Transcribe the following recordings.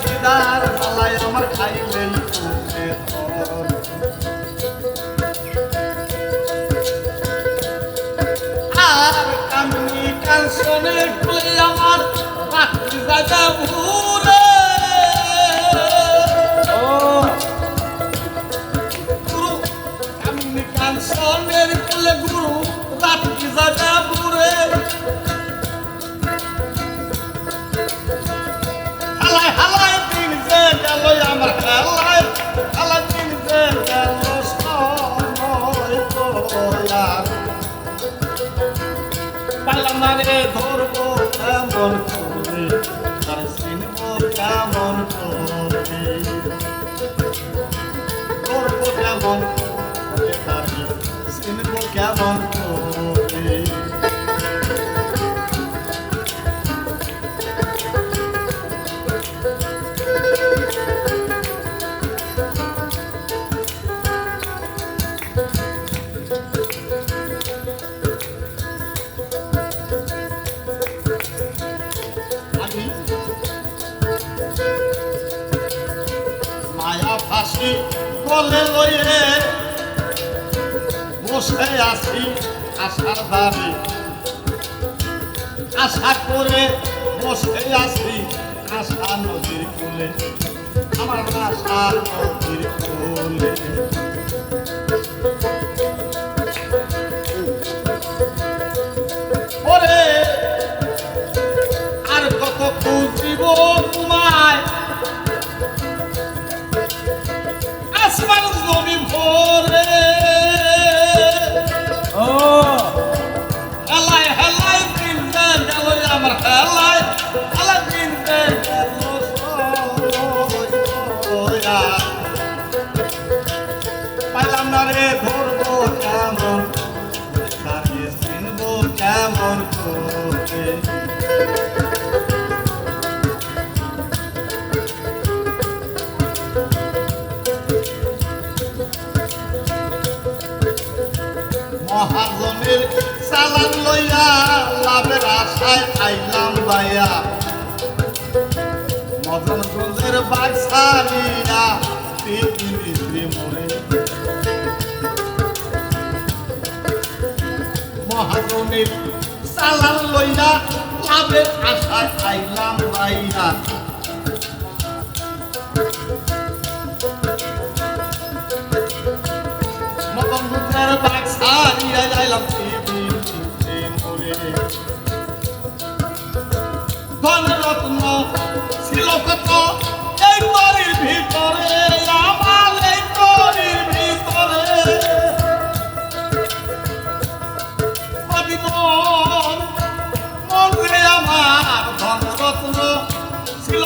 সিদার জ্বালায় আমার খাইলেই আর কামনি কাঞ্চনে আমার রাত্রি দাদা ভুলে পাইলাম না রে ধরবো কেমন করে? তার চিনবো কেমন করে? ধরবো কেমন করে বলে লইয়ে বসে আছি আশার দাবি আশা করে বসে আছি আশা নদীর কুলে, আমার আশা নদীর কুলে। আর কত খুঁজিব তোমায়? পাইলাম না ধরবো কেমন? তাকে চিনবো কেমন করে? মহাজনের চালান লইয়া লাভের আশায় আইলাম বাইয়া মদনগঞ্জের বাগ সারিয়া পৃথিবী মরে মহাজনের চালান লইয়া লাভের আশায় আইলাম বাইয়া মদনগঞ্জের বাগ সারিয়া আইলাম পৃথিবী মরে ধনরত্ন ছিল কত এই তরির ভিতরে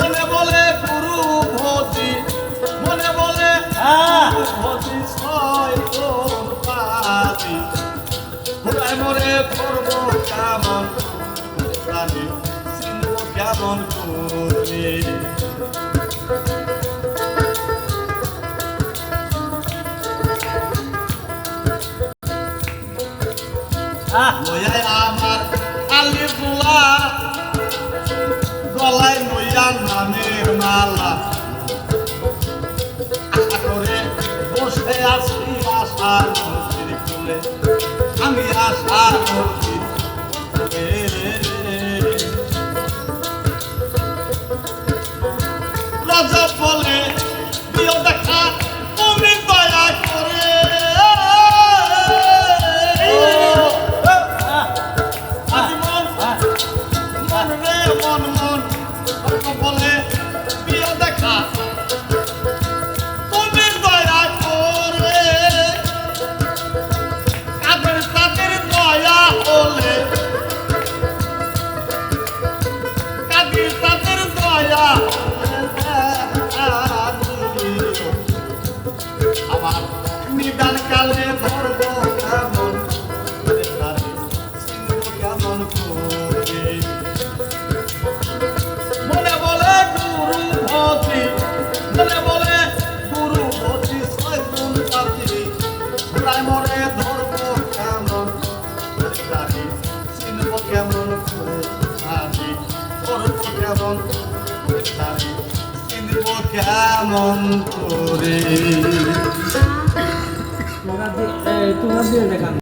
মনে বলে গুরু ভোজি মনে বলে হ্যাঁ ছয় তোর পাবি ঘুরায় মরে কেমন প্রাণী চিনব আমার আলি আশা কালে ধরবো কেমন কেমন করে? মনে বলে গুরু ভক্তি মনে বলে গুরু ভক্তি ছয় গুণ পাতি ঘুরায় মরে ধরবো কেমন চিনব কেমন করে? তোমরা দিয়ে দেখান